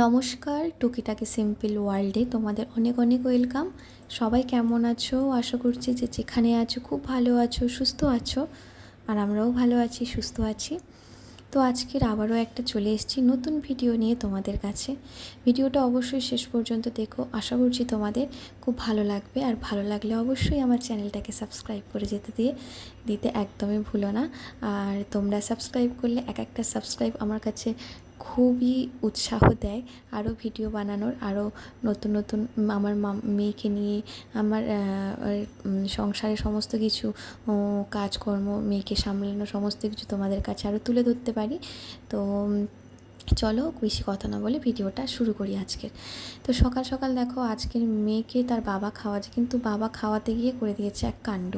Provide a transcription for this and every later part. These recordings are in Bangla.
নমস্কার, টুকিটাকি সিম্পল ওয়ার্ল্ডে তোমাদের অনেক অনেক ওয়েলকাম। সবাই কেমন আছো? আশা করছি যে যেখানে আছো খুব ভালো আছো, সুস্থ আছো, আর আমরাও ভালো আছি, সুস্থ আছি। তো আজকের আবারও একটা চলে এসেছি নতুন ভিডিও নিয়ে তোমাদের কাছে। ভিডিওটা অবশ্যই শেষ পর্যন্ত দেখো, আশা করছি তোমাদের খুব ভালো লাগবে। আর ভালো লাগলে অবশ্যই আমার চ্যানেলটাকে সাবস্ক্রাইব করে যেতে দিয়ে দিতে একদমই ভুলো না। আর তোমরা সাবস্ক্রাইব করলে এক একটা সাবস্ক্রাইব আমার কাছে খুবই উৎসাহ দেয় আরও ভিডিও বানানোর, আরও নতুন নতুন আমার মেয়েকে নিয়ে আমার সংসারে সমস্ত কিছু কাজকর্ম, মেয়েকে সামলানো সমস্ত কিছু তোমাদের কাছে আরও তুলে ধরতে পারি। তো চলো বেশি কথা না বলে ভিডিওটা শুরু করি আজকের। তো সকাল সকাল দেখো আজকের মেয়েকে তার বাবা খাওয়াচ্ছে, কিন্তু বাবা খাওয়াতে গিয়ে করে দিয়েছে এক কাণ্ড।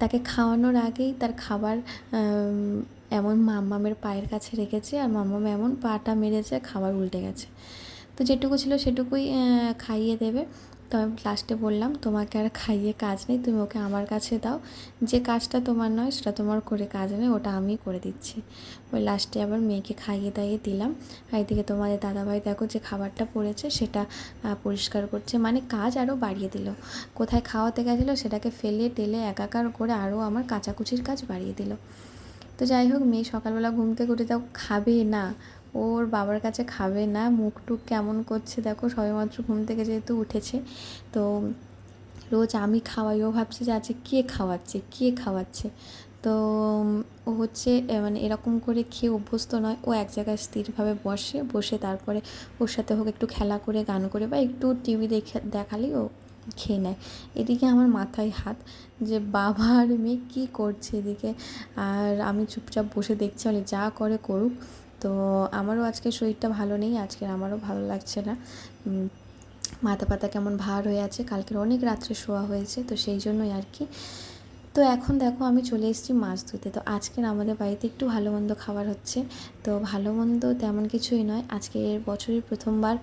তাকে খাওয়ানোর আগেই তার খাবার এমন মাম্মামের পায়ের কাছে রেখেছে আর মাম্মাম এমন পাটা মেরেছে, খাবার উল্টে গেছে। তো যেটুকু ছিল সেটুকুই খাইয়ে দেবে। তো আমি লাস্টে বললাম, তোমাকে আর খাইয়ে কাজ নেই, তুমি ওকে আমার কাছে দাও। যে কাজটা তোমার নয়, সেটা তোমার করে কাজ নেই, ওটা আমি করে দিচ্ছি। ওই লাস্টে আবার মেয়েকে খাইয়ে দাইয়ে দিলাম। আর এদিকে তোমাদের দাদাভাই দেখো যে খাবারটা পড়েছে, সেটা পরিষ্কার করছে। মানে কাজ আরও বাড়িয়ে দিল। কোথায় খাওয়াতে গেছিল, সেটাকে ফেলে টেলে একাকার করে আরও আমার কাচাকুচির কাজ বাড়িয়ে দিল। তো যাই হোক মেয়ে সকালবেলা ঘুম থেকে উঠে তাও খাবে না। ওর বাবার কাছে খাবে না। মুখ টুক কেমন করছে দেখো সবেমাত্র ঘুম থেকে যেহেতু উঠেছে। তো রোজ আমি খাওয়াই। ও ভাবছে যে আজকে কে খাওয়াচ্ছে কে খাওয়াচ্ছে? তো ও হচ্ছে মানে এরকম করে খেয়ে অভ্যস্ত নয়। ও এক জায়গায় স্থিরভাবে বসে বসে তারপরে ওর সাথে হোক একটু খেলা করে, গান করে বা একটু টিভি দেখে, দেখালেই ও খেয়ে নেয়। এদিকে আমার মাথায় হাত যে বাবা আর মেয়ে কী করছে এদিকে? আর আমি চুপচাপ বসে দেখছি, বলে, যা করে করুক। তো আমারও আজকে শরীরটা ভালো নেই আজকের আমারও ভালো লাগছে না। মাথা পাতা কেমন ভার হয়ে আছে, কালকের অনেক রাত্রে শোয়া হয়েছে, তো সেই জন্যই আর কি। তো এখন দেখো, আমি চলে এসেছি মাছ ধুতে তো আজকের আমাদের বাড়িতে একটু ভালো মন্দ খাবার হচ্ছে। তো ভালো মন্দ তেমন কিছুই নয়। আজকে বছরের প্রথমবার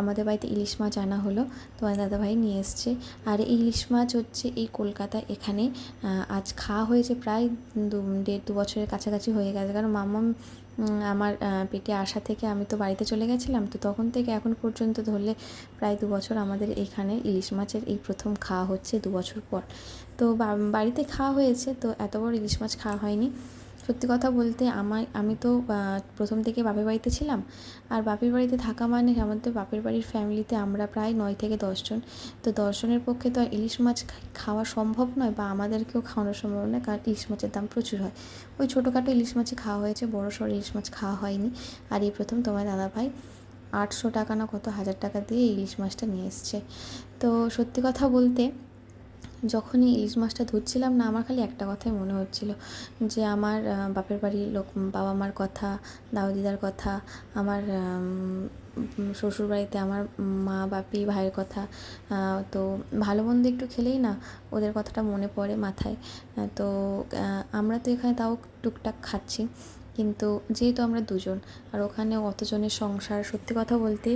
আমাদের বাড়িতে ইলিশ মাছ আনা হলো। তোমার দাদাভাই নিয়ে এসছে। আর এই ইলিশ মাছ হচ্ছে এই কলকাতা এখানে আজ খাওয়া হয়েছে প্রায় দু, দেড়, দু বছরের কাছাকাছি হয়ে গেছে। কারণ মামাম আমার পেটে আসা থেকে আমি তো বাড়িতে চলে গেছিলাম। তো তখন থেকে এখন পর্যন্ত ধরলে প্রায় দু বছর আমাদের এখানে ইলিশ মাছের এই প্রথম খাওয়া হচ্ছে দু বছর পর। তো বাড়িতে খাওয়া হয়েছে। তো এত বড় ইলিশ মাছ খাওয়া হয়নি। সত্যি কথা বলতে আমার আমি তো প্রথম থেকে বাপের বাড়িতে ছিলাম। আর বাপের বাড়িতে থাকা মানে আমাদের বাপের বাড়ির ফ্যামিলিতে আমরা প্রায় নয় থেকে দশজন তো দশজনের পক্ষে তো আর ইলিশ মাছ খাওয়া সম্ভব নয় বা আমাদেরকেও খাওয়ানো সম্ভব নয়, কারণ ইলিশ মাছের দাম প্রচুর হয়। ওই ছোটোখাটো ইলিশ মাছই খাওয়া হয়েছে, বড় সড়ো ইলিশ মাছ খাওয়া হয়নি। আর এই প্রথম তোমার দাদাভাই আটশো টাকা না কত হাজার টাকা দিয়ে ইলিশ মাছটা নিয়ে এসছে। তো সত্যি কথা বলতে যখনই ইলিশ মাছটা ধরছিলাম না, আমার খালি একটা কথাই মনে হচ্ছিল যে আমার বাপের বাড়ির লোক বাবা মার কথা দাদু দিদার কথা, আমার শ্বশুর বাড়িতে আমার মা, বাপি, ভাইয়ের কথা তো ভালো মন্দ একটু খেলেই না ওদের কথাটা মনে পড়ে মাথায়। তো আমরা তো এখানে তাও টুকটাক খাচ্ছি। কিন্তু যেহেতু আমরা দুজন, আর ওখানে অতজনের সংসার, সত্যি কথা বলতে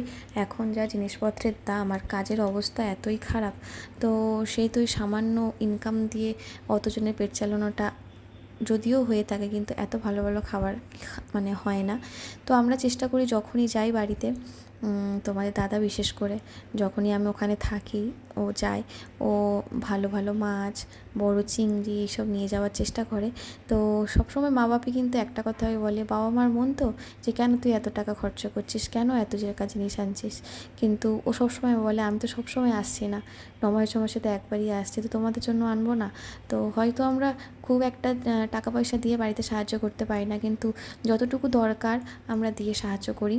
এখন যা জিনিসপত্রের দাম আর কাজের অবস্থা এতই খারাপ, তো সেই তো ওই সামান্য ইনকাম দিয়ে অতজনের পেট চালানোটা যদিও হয়ে থাকে কিন্তু এত ভালো ভালো খাবার মানে হয় না। তো আমরা চেষ্টা করি যখনই যাই বাড়িতে তোমাদের দাদা বিশেষ করে, যখনই আমি ওখানে থাকি, ও যায়, ও ভালো ভালো মাছ বড় চিংড়ি এইসব নিয়ে যাওয়ার চেষ্টা করে। তো সবসময় মা বাপি কিন্তু একটা কথাই বলে, বাবা মার মন তো যে কেন তুই এত টাকা খরচা করছিস? কেন এত টাকা জিনিস আনছিস? কিন্তু ও সবসময় বলে, আমি তো সবসময় আসছি না। নমায় মাসে তো একবারই আসছি, তো তোমাদের জন্য আনব না। তো হয়তো আমরা খুব একটা টাকা পয়সা দিয়ে বাড়িতে সাহায্য করতে পারি না, কিন্তু যতটুকু দরকার আমরা দিয়ে সাহায্য করি।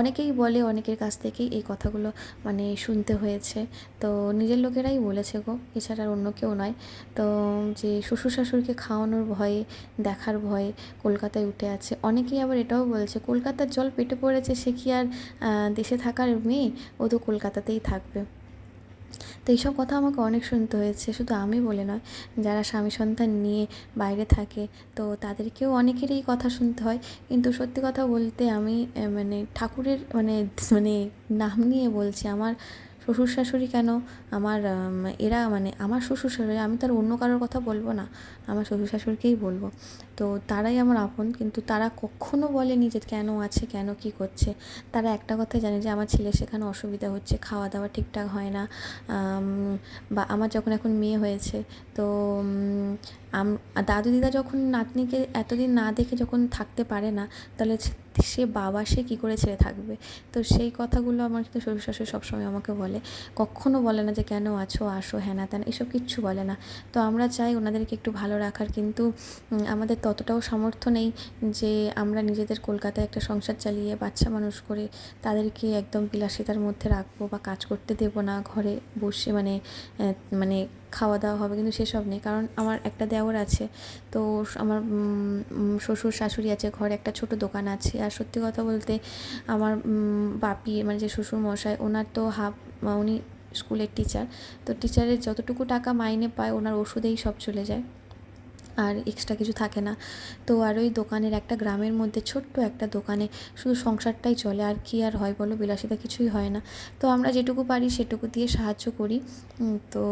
অনেকেই বলে, অনেকের কাছ থেকেই এই কথাগুলো মানে শুনতে হয়েছে। তো নিজের লোকেরাই বলেছে গো, এছাড়া আর অন্য কেউ নয়। তো যে শ্বশুর শাশুড়িকে খাওয়ানোর ভয়ে, দেখার ভয়ে কলকাতায় উঠে আছে। অনেকেই আবার এটাও বলছে, কলকাতার জল পেটে পড়েছে, সে কি আর দেশে থাকার মেয়ে? ও তো কলকাতাতেই থাকবে। তো এইসব কথা আমাকে অনেক শুনতে হয়েছে, শুধু আমি বলে নয়, যারা স্বামী সন্তান নিয়ে বাইরে থাকে, তো তাদেরকেও অনেকেরই কথা শুনতে হয়। কিন্তু সত্যি কথা বলতে আমি মানে ঠাকুরের মানে মানে নাম নিয়ে বলছি, আমার শ্বশুর শাশুড়ি কেন? আমার এরা মানে আমার শ্বশুর শাশুড়ি আমি তার অন্য কারোর কথা বলব না। আমার শ্বশুর শাশুড়িকেই বলব। তো তারাই আমার আপন, কিন্তু তারা কখনো বলেনি যে কেন আছে, কেন কি করছে। তারা একটা কথাই জানে যে আমার ছেলে সেখানে অসুবিধা হচ্ছে খাওয়া দাওয়া ঠিকঠাক হয় না। বা আমার যখন এখন মেয়ে হয়েছে, তো দাদু দিদা যখন নাতনিকে এতদিন না দেখে যখন থাকতে পারে না, তাহলে সে বাবা সে কী করে ছেড়ে থাকবে? তো সেই কথাগুলো আমার কিন্তু শ্বশুর শাশুড়ি সবসময় আমাকে বলে। কখনো বলে না যে, কেন আছো? আসো হ্যানা ত্যান এসব কিচ্ছু বলে না। তো আমরা চাই ওনাদেরকে একটু ভালো রাখার, কিন্তু আমাদের ততটাও সামর্থ্য নেই যে, আমরা নিজেদের কলকাতায় একটা সংসার চালিয়ে বাচ্চা মানুষ করে তাদেরকে একদম বিলাসিতার মধ্যে রাখব বা কাজ করতে দেবো না, ঘরে বসে মানে মানে খাওয়া দাওয়া হবে, কিন্তু সেসব নেই। কারণ আমার একটা দেওয়ার আছে, তো আমার শ্বশুর শাশুড়ি আছে, ঘরে একটা ছোট দোকান আছে। আর সত্যি কথা বলতে আমার বাপি মানে যে শ্বশুর মশাই, ওনার তো হাফ, উনি স্কুলের টিচার তো টিচারের যতটুকু টাকা মাইনে পায়, ওনার ওষুধেই সব চলে যায়। আর এক্সট্রা কিছু থাকে না। তো আর ওই দোকানের একটা গ্রামের মধ্যে ছোট্ট একটা দোকানে শুধু সংসারটাই চলে, আর কি আর হয় বলো? বিলাসিতা কিছুই হয় না। তো আমরা যেটুকু পারি সেটুকু দিয়ে সাহায্য করি। তো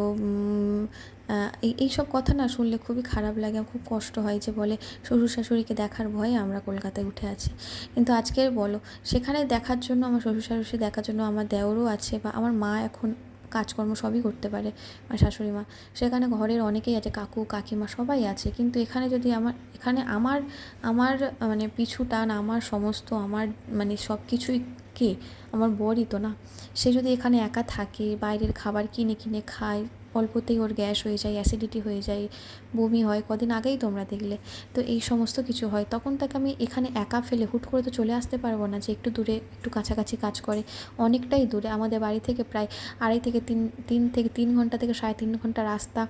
এই, এইসব কথা না শুনলে খুবই খারাপ লাগে। খুব কষ্ট হয় যে বলে শ্বশুর শাশুড়িকে দেখার ভয়ে আমরা কলকাতায় উঠে আছি। কিন্তু আজকের বলো, সেখানে দেখার জন্য, আমার শ্বশুর শাশুড়ি দেখার জন্য, আমার দেওরও আছে বা আমার মা এখন কাজকর্ম সবই করতে পারে আমার শাশুড়ি মা। সেখানে ঘরের অনেকেই আছে, কাকু, কাকিমা সবাই আছে। কিন্তু এখানে যদি আমার, এখানে আমার আমার মানে পিছু টান, আমার সমস্ত, আমার মানে সব কিছুই কে? আমার বরই তো না। সে যদি এখানে একা থাকে, বাইরের খাবার কিনে কিনে খায় অল্পতেই ওর গ্যাস হয়ে যায় অ্যাসিডিটি হয়ে যায়, বমি হয়, কদিন আগেই তোমরা দেখলে। তো এই সমস্ত কিছু হয়। তখন তাকে আমি এখানে একা ফেলে হুট করে তো চলে আসতে পারব না যে একটু দূরে একটু কাছাকাছি কাজ করে। অনেকটাই দূরে। আমাদের বাড়ি থেকে প্রায় আড়াই থেকে তিন তিন থেকে তিন ঘণ্টা থেকে সাড়ে তিন ঘণ্টা রাস্তা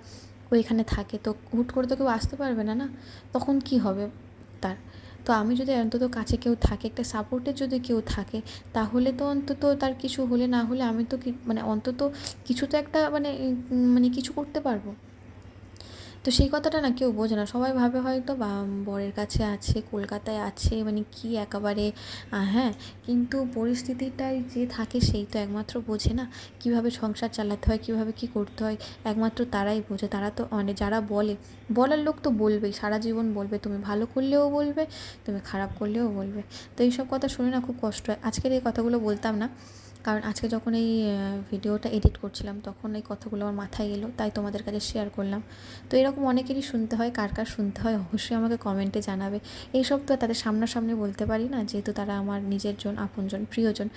ও এখানে থাকে। তো হুট করে তো কেউ আসতে পারবে না না? তখন কি হবে তার? তো আমি যদি অন্তত কাছে কেউ থাকে, একটা সাপোর্টে যদি কেউ থাকে, তাহলে তো অন্তত তার কিছু হলে না হলে আমি তো মানে অন্তত কিছু তো একটা মানে মানে কিছু করতে পারব। তো সেই কথাটা না কেউ বোঝে না। সবাই ভাবে হয়তো বা বরের কাছে আছে, কলকাতায় আছে মানে কি একেবারে হ্যাঁ। কিন্তু পরিস্থিতিটাই যে থাকে সেই তো একমাত্র বোঝে না। কীভাবে সংসার চালাতে হয়, কীভাবে কি করতে হয়, একমাত্র তারাই বোঝে। তারা তো মানে যারা বলে, বলার লোক তো বলবেই। সারা জীবন বলবে, তুমি ভালো করলেও বলবে, তুমি খারাপ করলেও বলবে। তো এইসব কথা শুনে না খুব কষ্ট হয়। আজকের এই কথাগুলো বলতাম না। কারণ আজকে যখন এই ভিডিওটা এডিট করছিলাম, তখন এই কথাগুলো আমার মাথায় এলো, তাই তোমাদের কাছে শেয়ার করলাম। তো এরকম অনেকেরই শুনতে হয়, কার কার শুনতে হয়, অবশ্যই আমাকে কমেন্টে জানাবে। এইসব তো তাদের সামনাসামনি বলতে পারি না, যেহেতু তারা আমার নিজের জন, আপনজন, প্রিয়জন।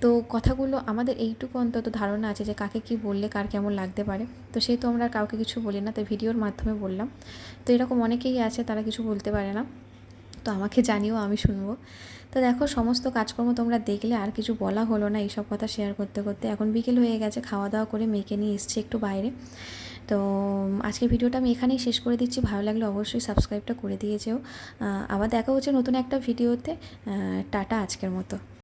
তো কথাগুলো, আমাদের এইটুকু অন্তত ধারণা আছে যে কাকে কি বললে, কার কেমন লাগতে পারে। তো সেহেতু আমরা কাউকে কিছু বলি না, তাই ভিডিওর মাধ্যমে বললাম। তো এরকম অনেকেই আছে, তারা কিছু বলতে পারে না। তো আমাকে জানিও, আমি শুনব। তো দেখো, সমস্ত কাজকর্ম তোমরা দেখলে, আর কিছু বলা হলো না, এইসব কথা শেয়ার করতে করতে। এখন বিকেল হয়ে গেছে খাওয়া দাওয়া করে মেয়েকে নিয়ে এসছি একটু বাইরে। তো আজকের ভিডিওটা আমি এখানেই শেষ করে দিচ্ছি। ভালো লাগলে অবশ্যই সাবস্ক্রাইবটা করে দিয়েছেও আবার দেখা হচ্ছে নতুন একটা ভিডিওতে। টাটা আজকের মতো।